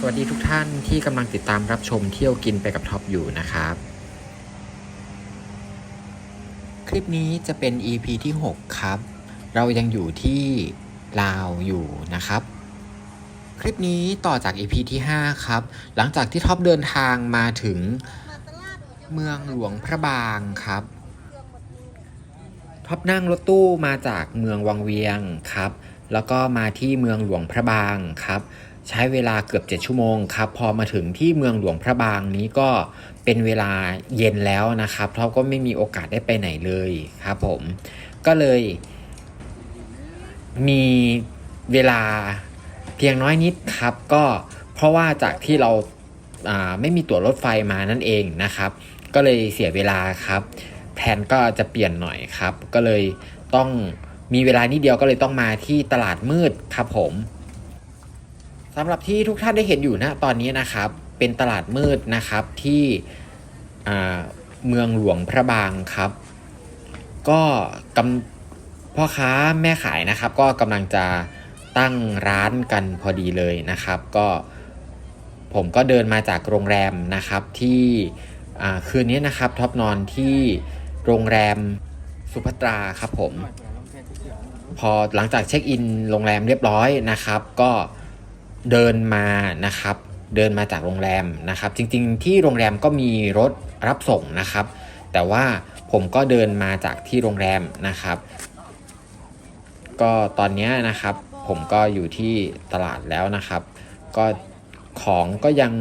สวัสดีทุกท่านที่กำลังติดตามรับชมเที่ยวกินไปกับท็อปอยู่นะครับ คลิปนี้จะเป็น EP ที่ 6 ครับ เรายังอยู่ที่ลาวอยู่นะครับ คลิปนี้ต่อจาก EP ที่ 5 ครับ หลังจากที่ท็อปเดินทางมาถึงเมืองหลวงพระบางครับท็อปนั่งรถตู้มาจากเมืองวังเวียงครับ แล้วก็มาที่เมืองหลวงพระบางครับ ใช้เวลาเกือบ 7 ชั่วโมงครับพอมาถึงที่เมืองหลวงพระบางนี้ก็เป็นเวลาเย็นแล้วนะครับท็อปก็ไม่มีโอกาสได้ไปไหนเลยครับผมก็เลยมีเวลาเพียงน้อยนิดครับ ก็เพราะว่าจากที่เราาไม่มีตั๋วรถไฟมานั่นเองนะครับ ก็เลยเสียเวลาครับแผนก็จะเปลี่ยนหน่อยครับ ก็เลยต้องมีเวลานิดเดียวก็เลยต้องมาที่ตลาดมืดครับผม สำหรับที่ทุกท่านได้เห็นอยู่นะตอนนี้นะครับ เป็นตลาดมืดนะครับที่เมืองหลวงพระบางครับ ก็กำพ่อค้าแม่ขายนะครับ ก็กำลังจะตั้งร้านกันพอดีเลยนะครับ ก็ผมก็เดินมาจากโรงแรมนะครับที่คืนนี้นะครับท็อปนอนที่โรงแรมสุภัตราครับผม พอหลังจากเช็คอินโรงแรมเรียบร้อยนะครับ ก็ เดินมานะครับ เดินมาจากโรงแรมนะครับ จริงๆ ที่โรงแรมก็มีรถรับส่งนะครับ แต่ว่าผมก็เดินมาจากที่โรงแรมนะครับ ก็ตอนนี้นะครับ ผมก็อยู่ที่ตลาดแล้วนะครับ ก็ของก็ยัง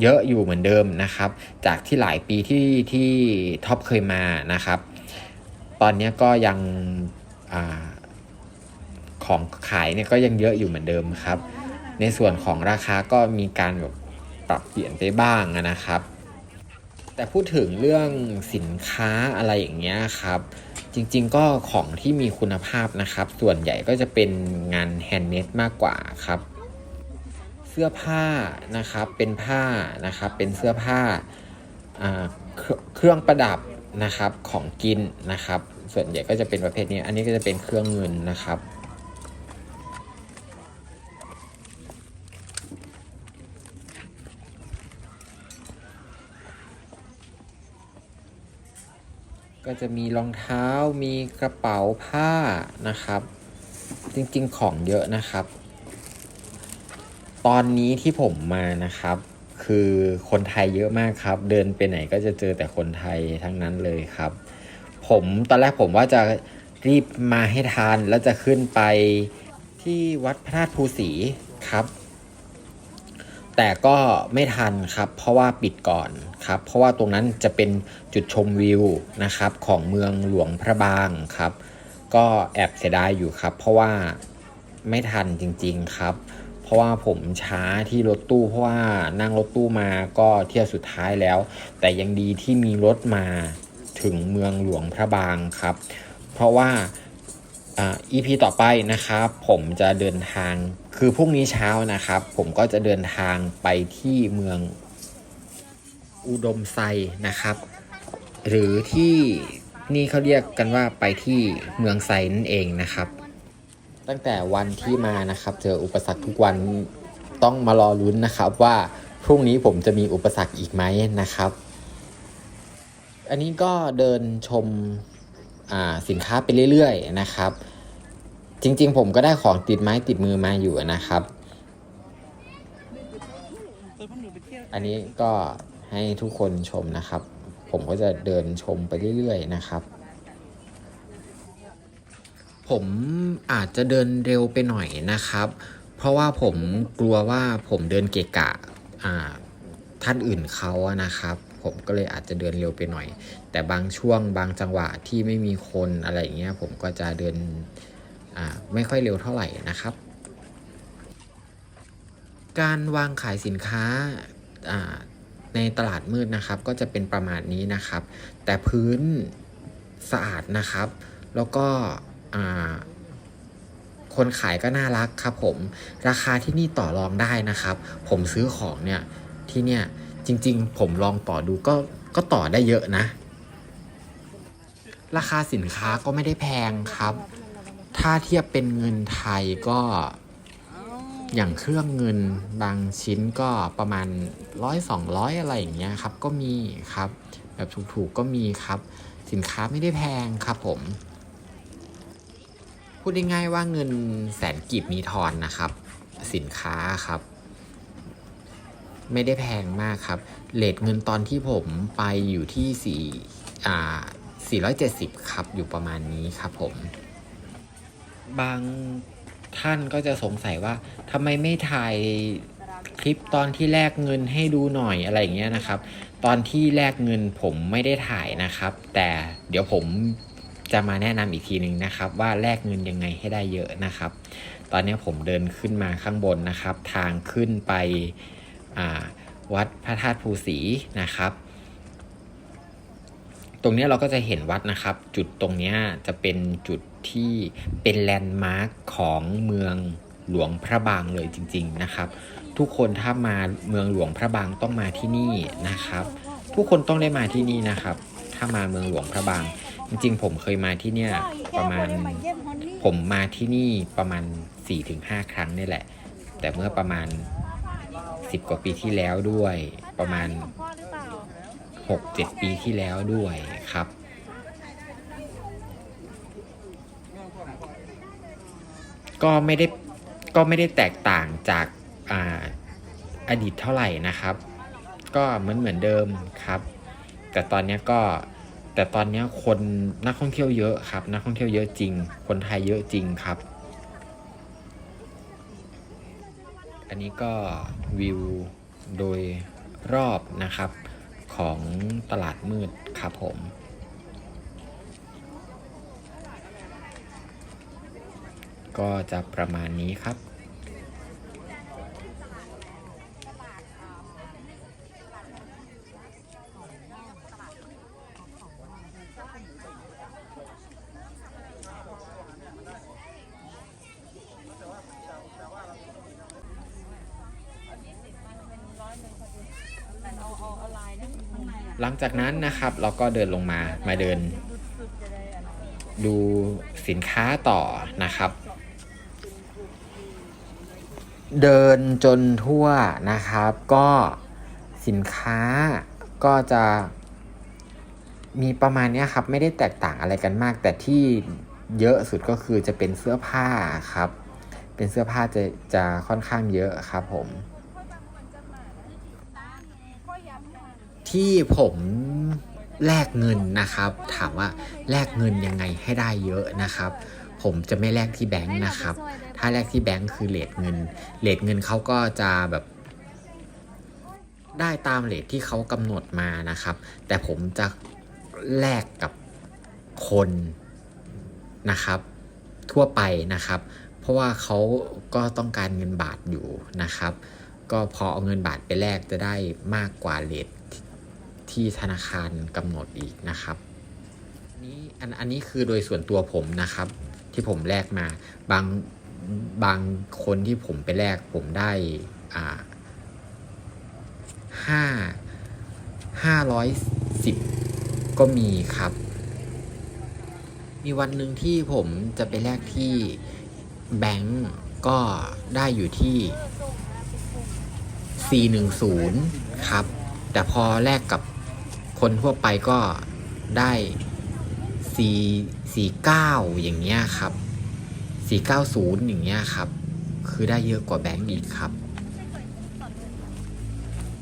เยอะอยู่เหมือนเดิมนะครับ จากที่หลายปีที่ที่ท็อปเคยมานะครับ ตอนนี้ก็ยังอของขายเนี่ยก็ยังเยอะอยู่เหมือนเดิมครับ ในส่วนของราคาก็มีการแบบปรับเปลี่ยนไปบ้างนะครับ แต่พูดถึงเรื่องสินค้าอะไรอย่างเงี้ยครับจริงๆก็ของที่มีคุณภาพนะครับ ส่วนใหญ่ก็จะเป็นงานแฮนด์เมดมากกว่าครับ เสื้อผ้านะครับเป็นผ้านะครับเป็นเสื้อผ้าเครื่องประดับนะครับของกินนะครับ ส่วนใหญ่ก็จะเป็นประเภทนี้ อันนี้ก็จะเป็นเครื่องเงินนะครับ จะมีรองเท้ามีกระเป๋าผ้านะครับ จริงๆของเยอะนะครับ ตอนนี้ที่ผมมานะครับ คือคนไทยเยอะมากครับ เดินไปไหนก็จะเจอแต่คนไทยทั้งนั้นเลยครับ ผมตอนแรกผมว่าจะรีบมาให้ทันแล้วจะขึ้นไปที่วัดพระธาตุภูศรีครับ แต่ก็ไม่ทันครับ เพราะว่าปิดก่อนครับ เพราะว่าตรงนั้นจะเป็นจุดชมวิวนะครับของเมืองหลวงพระบางครับ ก็แอบเสียดายอยู่ครับ เพราะว่าไม่ทันจริง ๆครับ เพราะว่าผมช้าที่รถตู้ เพราะว่านั่งรถตู้มาก็เที่ยวสุดท้ายแล้ว แต่ยังดีที่มีรถมาถึงเมืองหลวงพระบางครับ เพราะว่า อ่า EP ต่อไปนะครับ ผมจะเดินทาง คือพรุ่งนี้เช้านะครับ ผมก็จะเดินทางไปที่เมืองอุดมไซนะครับ หรือที่นี่เขาเรียกกันว่าไปที่เมืองไซนั่นเองนะครับ ตั้งแต่วันที่มานะครับ เจออุปสรรคทุกวันต้องมารอลุ้นนะครับว่าพรุ่งนี้ผมจะมีอุปสรรคอีกไหมนะครับ อันนี้ก็เดินชมอ่าสินค้าไปเรื่อยๆนะครับ จริง ๆ ผมก็ได้ของติดไม้ติดมือมาอยู่นะครับ อันนี้ก็ให้ทุกคนชมนะครับ ผมก็จะเดินชมไปเรื่อยๆนะครับ ผมอาจจะเดินเร็วไปหน่อยนะครับ เพราะว่าผมกลัวว่าผมเดินเกะกะท่านอื่นเขาอะนะครับ ผมก็เลยอาจจะเดินเร็วไปหน่อย แต่บางช่วงบางจังหวะที่ไม่มีคนอะไรอย่างเงี้ยผมก็จะเดิน ไม่ค่อยเร็วเท่าไหร่นะครับ การวางขายสินค้าในตลาดมืดนะครับ ก็จะเป็นประมาณนี้นะครับ แต่พื้นสะอาดนะครับ แล้วก็คนขายก็น่ารักครับผม ราคาที่นี่ต่อรองได้นะครับ ผมซื้อของเนี่ยที่เนี่ยจริงๆ ผมลองต่อดูก็ก็ต่อได้เยอะนะ ราคาสินค้าก็ไม่ได้แพงครับ ถ้าเทียบเป็นเงินไทยก็อย่างเครื่องเงินบางชิ้นก็ประมาณร้อยสองร้อยอะไรอย่างเงี้ยครับ ก็มีครับ แบบถูกๆก็มีครับ สินค้าไม่ได้แพงครับผม พูดง่ายว่าเงินแสนกีบมีทอนนะครับ สินค้าครับ ไม่ได้แพงมากครับเลทเงินตอนที่ผมไปอยู่ที่สี่อ่า470ครับอยู่ประมาณนี้ครับผม บางท่านก็จะสงสัยว่าทำไมไม่ถ่ายคลิปตอนที่แลกเงินให้ดูหน่อยอะไรอย่างเงี้ยนะครับ ตอนที่แลกเงินผมไม่ได้ถ่ายนะครับ แต่เดี๋ยวผมจะมาแนะนำอีกทีหนึ่งนะครับ ว่าแลกเงินยังไงให้ได้เยอะนะครับ ตอนนี้ผมเดินขึ้นมาข้างบนนะครับ ทางขึ้นไปวัดพระธาตุภูศรีนะครับ ตรงนี้เราก็จะเห็นวัดนะครับ จุดตรงนี้จะเป็นจุดที่เป็นแลนด์มาร์คของเมืองหลวงพระบางเลยจริง ๆนะครับ ทุกคนถ้ามาเมืองหลวงพระบางต้องมาที่นี่นะครับ ทุกคนต้องได้มาที่นี่นะครับ ถ้ามาเมืองหลวงพระบาง จริงๆ ผมเคยมาที่เนี่ยประมาณผมมาที่นี่ประมาณ 4-5 ครั้งนี่แหละ แต่เมื่อประมาณ 10 กว่าปีที่แล้วด้วยประมาณ 6-7 ปีที่แล้วด้วยครับ ก็ไม่ได้ก็ไม่ได้แตกต่างจากอาอดีตเท่าไหร่นะครับ ก็เหมือนเหมือนเดิมครับ แต่ตอนนี้ก็แต่ตอนนี้คนนักท่องเที่ยวเยอะครับ นักท่องเที่ยวเยอะจริง คนไทยเยอะจริงครับ อันนี้ก็วิวโดยรอบนะครับ ของตลาดมืดครับผม ก็จะประมาณนี้ครับ หลังจากนั้นนะครับเราก็เดินลงมามาเดิน ดูสินค้าต่อนะครับ เดินจนทั่วนะครับ ก็สินค้าก็จะมีประมาณนี้ครับ ไม่ได้แตกต่างอะไรกันมาก แต่ที่เยอะสุดก็คือจะเป็นเสื้อผ้าครับ เป็นเสื้อผ้าจะจะค่อนข้างเยอะครับผม ที่ผมแลกเงินนะครับ ถามว่าแลกเงินยังไงให้ได้เยอะนะครับ ผมจะไม่แลกที่แบงค์นะครับ ถ้าแลกที่แบงค์คือเลทเงินเลทเงินเขาก็จะแบบได้ตามเลทที่เขากำหนดมานะครับ แต่ผมจะแลกกับคนนะครับ ทั่วไปนะครับ เพราะว่าเขาก็ต้องการเงินบาทอยู่นะครับ ก็พอเอาเงินบาทไปแลกจะได้มากกว่าเลท ที่ธนาคารกำหนดอีกนะครับนี้อันอันนี้คือโดยส่วนตัวผมนะครับ ที่ผมแลกมาบางบางคนที่ผมไปแลกผมได้อ่าห้าห้าร้อยสิบก็มีครับ มีวันหนึ่งที่ผมจะไปแลกที่แบงก์ก็ได้อยู่ที่ 410 ครับ แต่พอแลกกับ คนทั่วไปก็ได้4 49 อย่างเงี้ยครับ 490 อย่างเงี้ยครับ คือได้เยอะกว่าแบงก์อีกครับ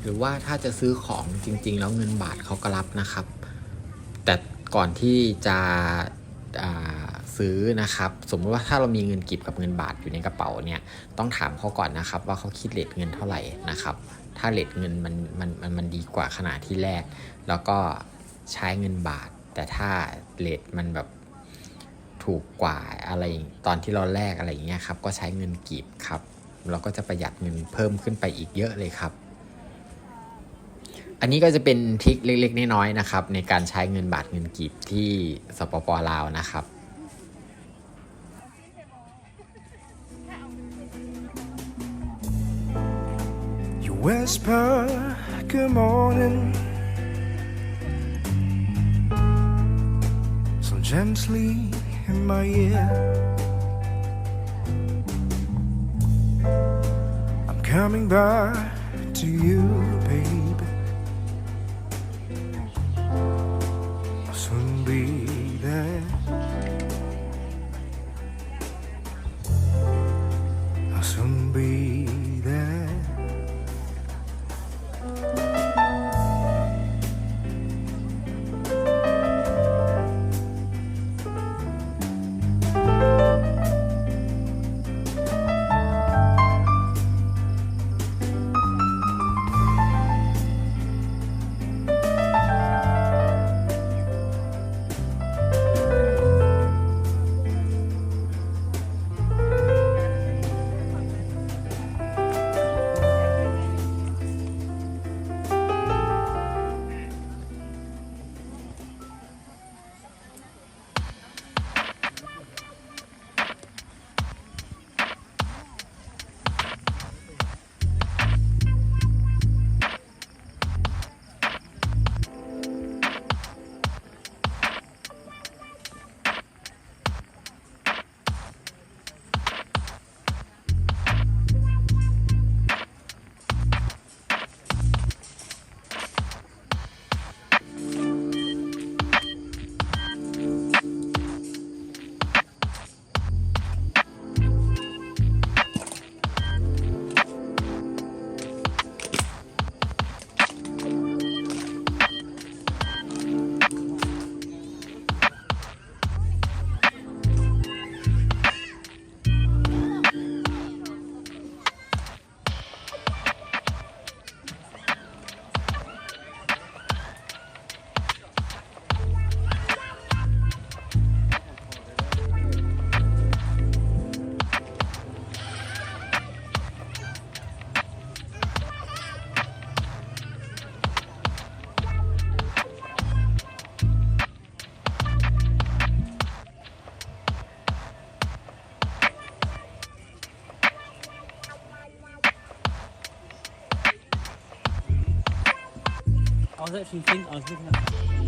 หรือว่าถ้าจะซื้อของจริง ๆ แล้วเงินบาทเขาก็รับนะครับ แต่ก่อนที่จะซื้อนะครับ สมมติว่าถ้าเรามีเงินกีบกับเงินบาทอยู่ในกระเป๋าเนี่ยต้องถามเขาก่อนนะครับ ว่าเขาคิดเลทเงินเท่าไหร่นะครับ ถ้าเลทเงินมันมันมันมันดีกว่าขนาดที่แรก แล้วก็ใช้เงินบาท แต่ถ้าเลทมันแบบถูกกว่าอะไรตอนที่เราแลกอะไรอย่างเงี้ยครับก็ใช้เงินกีบครับเราก็จะประหยัดเงินเพิ่มขึ้นไปอีกเยอะเลยครับ อันนี้ก็จะเป็นทริคเล็กๆน้อยๆนะครับ ในการใช้เงินบาทเงินกีบที่สปปลาวนะครับ whisper good morning so gently in my ear. I'm coming back to you, baby. Was actually thinking, I was looking at.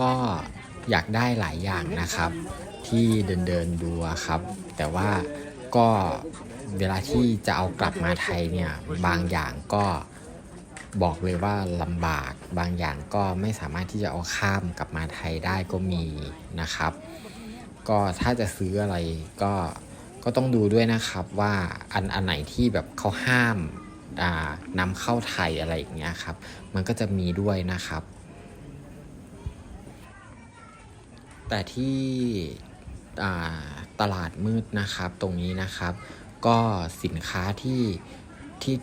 ก็อยากได้หลายอย่างนะครับ ที่เดินเดินดูครับ แต่ว่าก็เวลาที่จะเอากลับมาไทยเนี่ยบางอย่างก็บอกเลยว่าลำบากบางอย่างก็ไม่สามารถที่จะเอาข้ามกลับมาไทยได้ก็มีนะครับ ก็ถ้าจะซื้ออะไรก็ก็ต้องดูด้วยนะครับว่าอันอันไหนที่แบบเขาห้ามนำเข้าไทยอะไรอย่างเงี้ยครับ มันก็จะมีด้วยนะครับ แต่ที่ตลาดมืดนะครับตรงนี้นะครับ ก็สินค้าที่ที่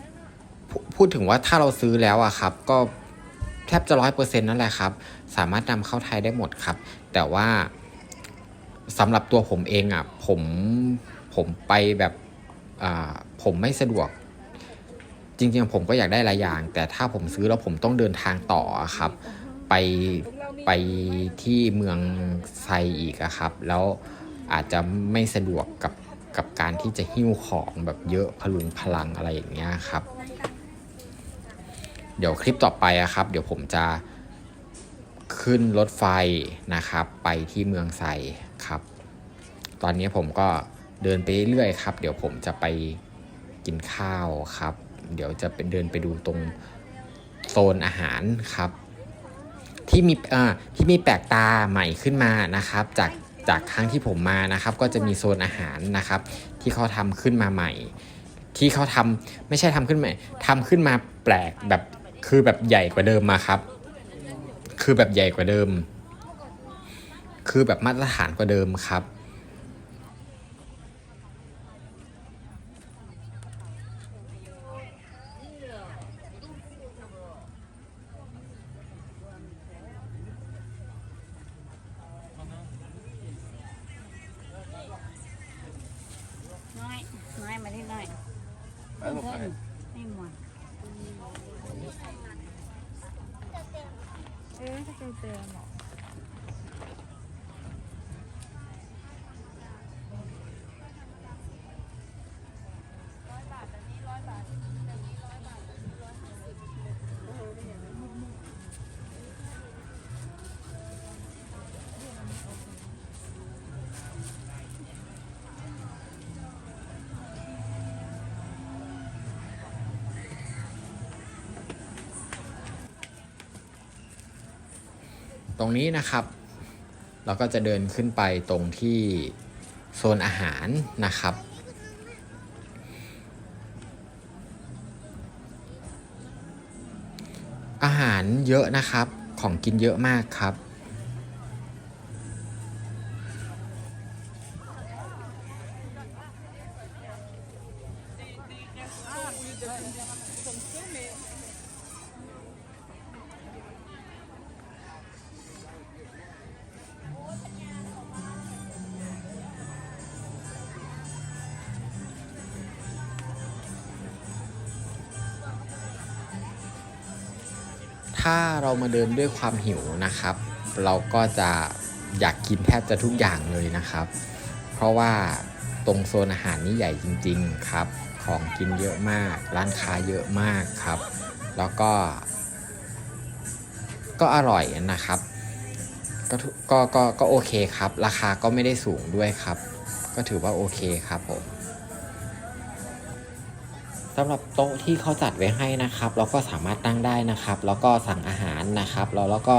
พูดถึงว่าถ้าเราซื้อแล้วอะครับ ก็แทบจะร้อยเปอร์เซ็นต์นั่นแหละครับ สามารถนำเข้าไทยได้หมดครับ แต่ว่าสำหรับตัวผมเองอะผมผมไปแบบผมไม่สะดวก จริงๆ ผมก็อยากได้หลายอย่าง แต่ถ้าผมซื้อแล้วผมต้องเดินทางต่อครับ ไป ไปที่เมืองไซอีกอะครับ แล้วอาจจะไม่สะดวกกับกับการที่จะหิ้วของแบบเยอะพลุงพลังอะไรอย่างเงี้ยครับ เดี๋ยวคลิปต่อไปอะครับ เดี๋ยวผมจะขึ้นรถไฟนะครับ ไปที่เมืองไซครับ ตอนนี้ผมก็เดินไปเรื่อยครับ เดี๋ยวผมจะไปกินข้าวครับ เดี๋ยวจะไปเดินไปดูตรงโซนอาหารครับ ที่มีอ่าที่มีแปลกตาใหม่ขึ้นมานะครับ จากจากครั้งที่ผมมานะครับ ก็จะมีโซนอาหารนะครับ ที่เขาทำขึ้นมาใหม่ ที่เขาทำไม่ใช่ทำขึ้นใหม่ทำขึ้นมาแปลกแบบคือแบบใหญ่กว่าเดิมมาครับ คือแบบใหญ่กว่าเดิม คือแบบมาตรฐานกว่าเดิมครับ น้อย น้อยมาที่น้อยเพิ่มไม่หมดเออถ้าเจอเจอหมอ ตรงนี้นะครับ เราก็จะเดินขึ้นไปตรงที่โซนอาหารนะครับ อาหารเยอะนะครับของกินเยอะมากครับ ถ้าเรามาเดินด้วยความหิวนะครับ เราก็จะอยากกินแทบจะทุกอย่างเลยนะครับ เพราะว่าตรงโซนอาหารนี่ใหญ่จริง ๆครับ ของกินเยอะมาก ร้านค้าเยอะมากครับ แล้วก็ ก็อร่อยนะครับก็ก็ก็ก็โอเคครับ ราคาก็ไม่ได้สูงด้วยครับ ก็ถือว่าโอเคครับผม สำหรับโต๊ะที่เขาจัดไว้ให้นะครับ เราก็สามารถนั่งได้นะครับ แล้วก็สั่งอาหารนะครับแล้วแล้วก็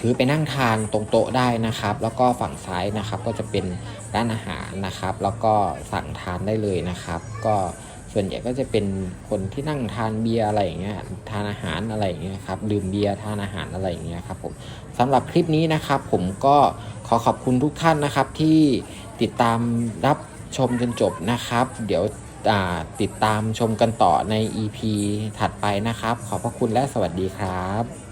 ถือไปนั่งทานตรงโต๊ะได้นะครับ แล้วก็ฝั่งซ้ายนะครับ ก็จะเป็นร้านอาหารนะครับ แล้วก็สั่งทานได้เลยนะครับ ก็ส่วนใหญ่ก็จะเป็นคนที่นั่งทานเบียร์อะไรอย่างเงี้ยทานอาหารอะไรอย่างเงี้ยครับดื่มเบียร์ทานอาหารอะไรอย่างเงี้ยครับผมสำหรับคลิปนี้นะครับ ผมก็ขอขอบคุณทุกท่านนะครับที่ติดตามรับชมจนจบนะครับ เดี๋ยว ติดตามชมกันต่อใน EP ถัดไปนะครับ ขอบพระคุณและสวัสดีครับ